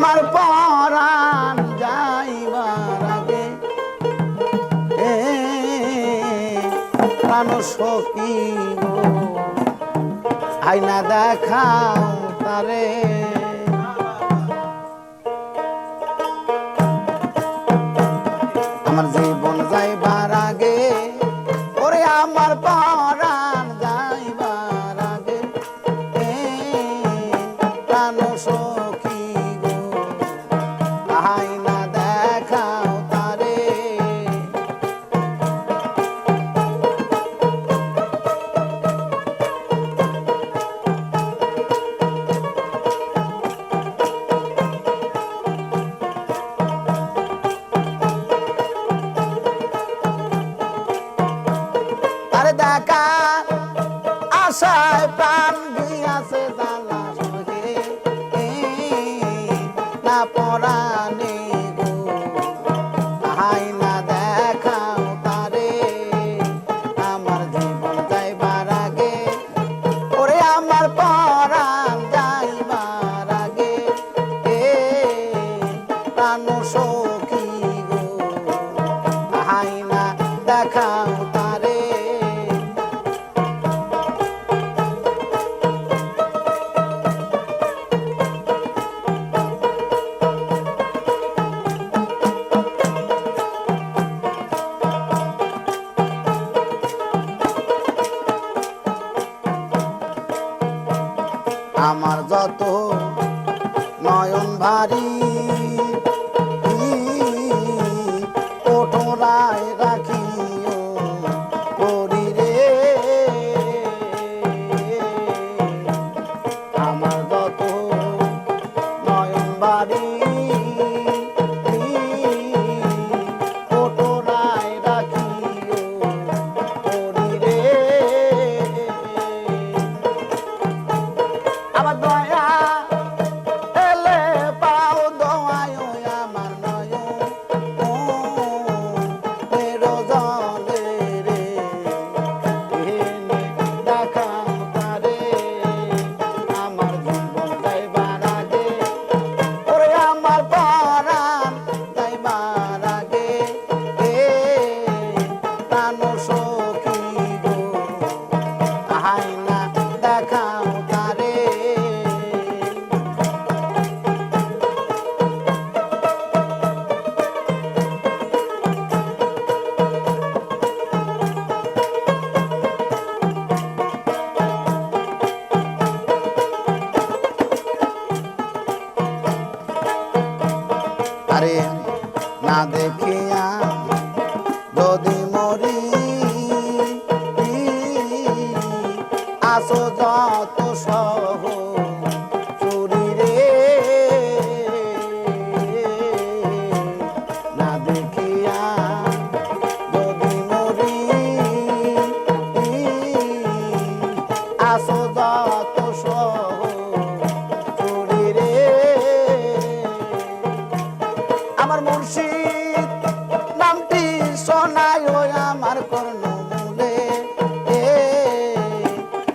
আমার পরাণ যাইবার আগে। এ প্রাণ সখী আইনা দেখাও তারে। আমার জীবন যাইবার আশায় প্রাণ দিয়াছে জালা না পড়া আমার যত নয়ন ভারী ওঠোরায় তাহারে না দেখিয়া যদি মরি আসো যত সহ